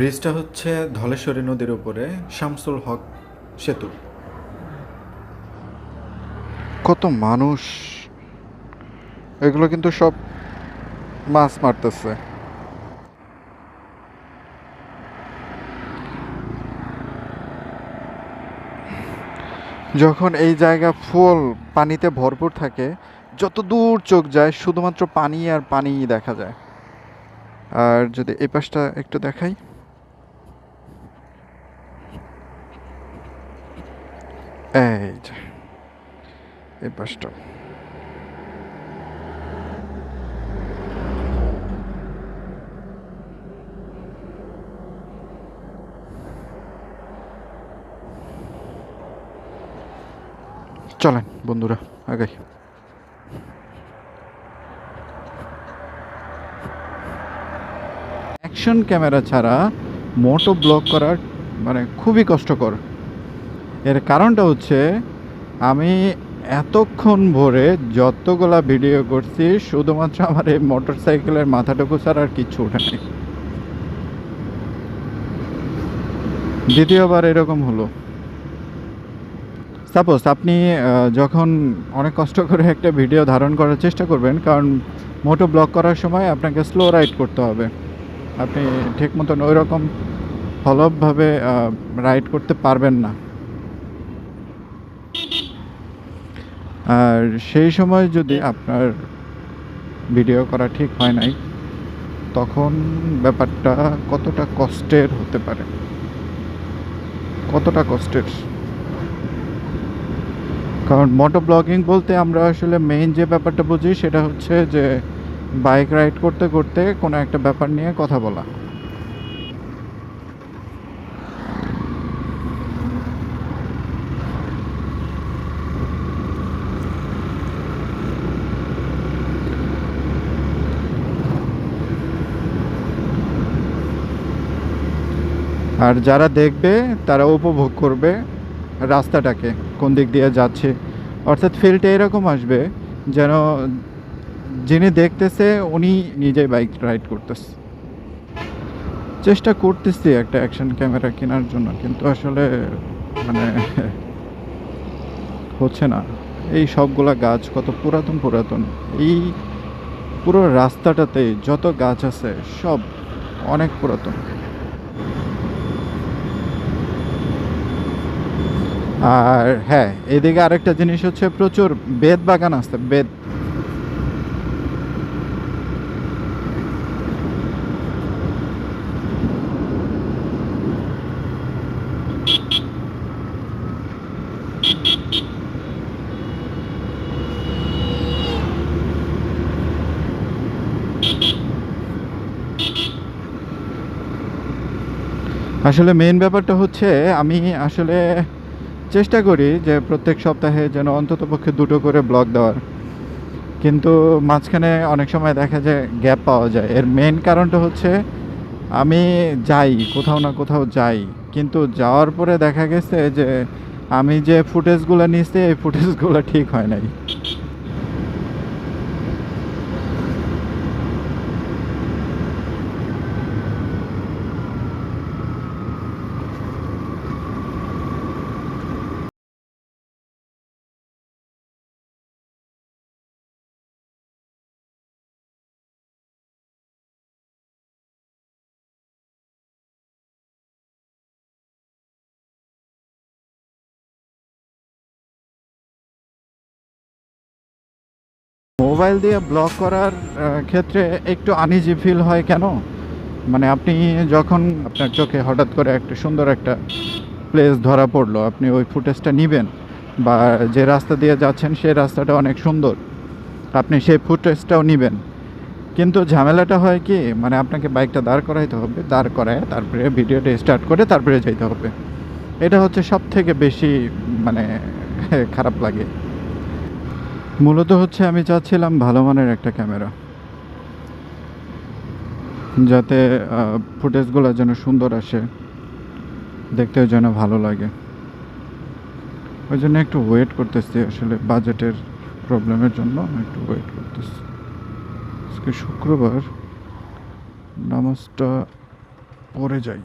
ব্রিজটা হচ্ছে ধলেশ্বরী নদীর উপরে শামসুল হক সেতু। কত মানুষ। এগুলো কিন্তু সব মাছ মারতেছে। যখন এই জায়গা ফুল পানিতে ভরপুর থাকে, যত দূর চোখ যায়, শুধুমাত্র পানি আর পানিই দেখা যায়। আর যদি এই পাশটা একটু দেখাই। এই যে, এই পাশটা। চলেন বন্ধুরা, আগাই। অ্যাকশন ক্যামেরা ছাড়া মোটো ব্লক করার মানে খুবই কষ্টকর। এর কারণটা হচ্ছে আমি এতক্ষণ ভরে যতগুলা ভিডিও করছি, শুধুমাত্র আমার এই মোটর সাইকেলের মাথাটুকু ছাড়া আর কিচ্ছু ওঠে নাই। দ্বিতীয়বার এরকম হলো। সাপোজ আপনি যখন অনেক কষ্ট করে একটা ভিডিও ধারণ করার চেষ্টা করবেন, কারণ মোটো ব্লগ করার সময় আপনাকে স্লো রাইড করতে হবে। আপনি ঠিক মতন ওই রকম হলভভাবে রাইড করতে পারবেন না। আর সেই সময় যদি আপনার ভিডিও করা ঠিক হয় নাই, তখন ব্যাপারটা কতটা কষ্টের হতে পারে? কতটা কষ্টের? কারণ মোটো ব্লগিং বলতে আমরা আসলে মেইন যে ব্যাপারটা বুঝি সেটা হচ্ছে যে বাইক রাইড করতে করতে কোনো একটা ব্যাপার নিয়ে কথা বলা। আর যারা দেখবে, তারা উপভোগ করবে রাস্তাটাকে, কোন দিক দিয়ে যাচ্ছে। অর্থাৎ ফিল্ডটা এরকম আসবে যেন যিনি দেখতেছে, উনি নিজেই বাইক রাইড করতেছে। চেষ্টা করতেছি একটা অ্যাকশন ক্যামেরা কেনার জন্য, কিন্তু আসলে মানে হচ্ছে না। এই সবগুলা গাছ কত পুরাতন পুরাতন, এই পুরো রাস্তাটাতে যত গাছ আছে, সব অনেক পুরাতন। আর হ্যাঁ এদিকে আরেকটা জিনিস হচ্ছে প্রচুর বেদ বাগান আছে, বেদ। আসলে মেইন ব্যাপারটা হচ্ছে আমি আসলে চেষ্টা করি যে প্রত্যেক সপ্তাহে যেন অন্তত পক্ষে দুটো করে ব্লগ দেওয়ার। কিন্তু মাঝখানে অনেক সময় দেখা যায় গ্যাপ পাওয়া যায়। এর মেন কারণটা হচ্ছে আমি যাই, কোথাও না কোথাও যাই। কিন্তু যাওয়ার পরে দেখা গেছে যে আমি যে ফুটেজগুলো নিয়েছি এই ফুটেজগুলো ঠিক হয় নাই। মোবাইল দিয়ে ব্লগ করার ক্ষেত্রে একটু আনিজি ফিল হয় কেন? মানে আপনি যখন আপনার চোখে হঠাৎ করে একটা সুন্দর একটা প্লেস ধরা পড়ল, আপনি ওই ফুটেজটা নেবেন বা যে রাস্তা দিয়ে যাচ্ছেন সেই রাস্তাটা অনেক সুন্দর, আপনি সেই ফুটেজটাও নেবেন। কিন্তু ঝামেলাটা হয় কি মানে আপনাকে বাইকটা দাঁড় করাইতে হবে, দাঁড় করায় তারপরে ভিডিওটা স্টার্ট করে তারপরে যেতে হবে। এটা হচ্ছে সব থেকে বেশি মানে খারাপ লাগে। মূলত হচ্ছে আমি চাচ্ছিলাম ভালো মানের একটা ক্যামেরা। যাতে ফুটেজগুলো যেন সুন্দর আসে, দেখতেও যেন ভালো লাগে। ওই জন্য একটু ওয়েট করতেছি আসলে বাজেটের প্রবলেমের জন্য, একটু ওয়েট করতেছি। আজকে শুক্রবার, নামাজটা পরে যাই।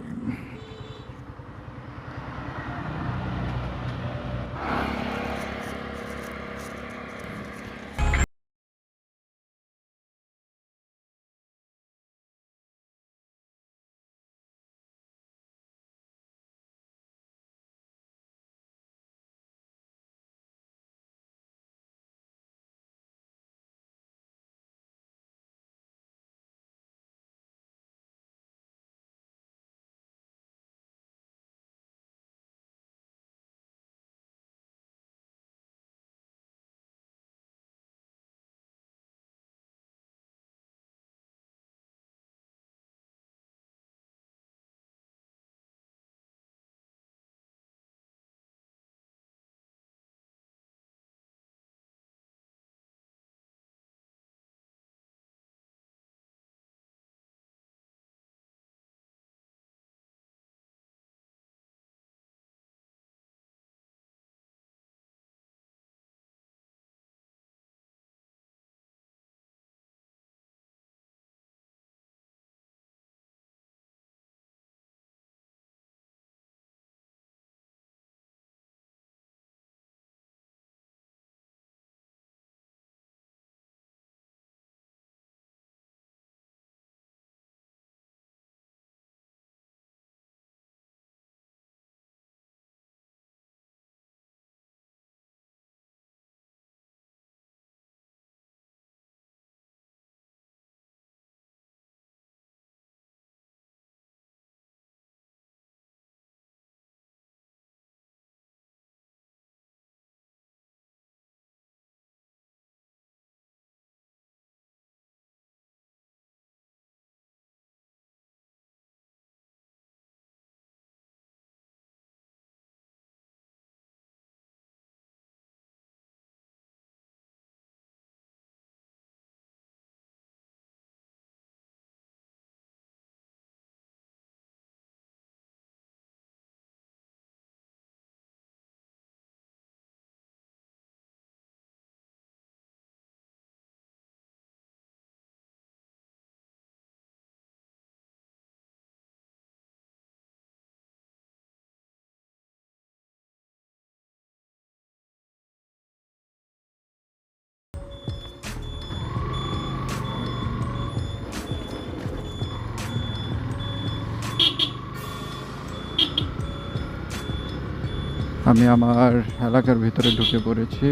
আমি আমার এলাকার ভিতরে ঢুকে পড়েছি।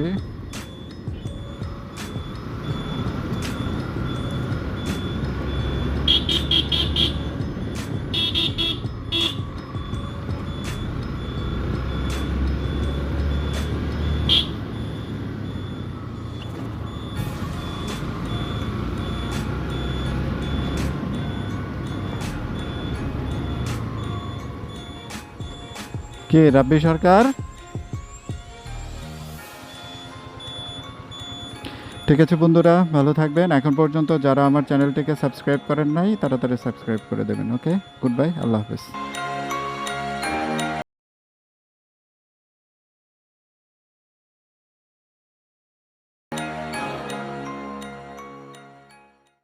কে? রাব্বি সরকার? ঠিক আছে বন্ধুরা, ভালো থাকবেন। এখন পর্যন্ত যারা আমার চ্যানেলটিকে সাবস্ক্রাইব করেন নাই তাড়াতাড়ি সাবস্ক্রাইব করে দেবেন, ওকে? গুড বাই আল্লাহ হাফেজ।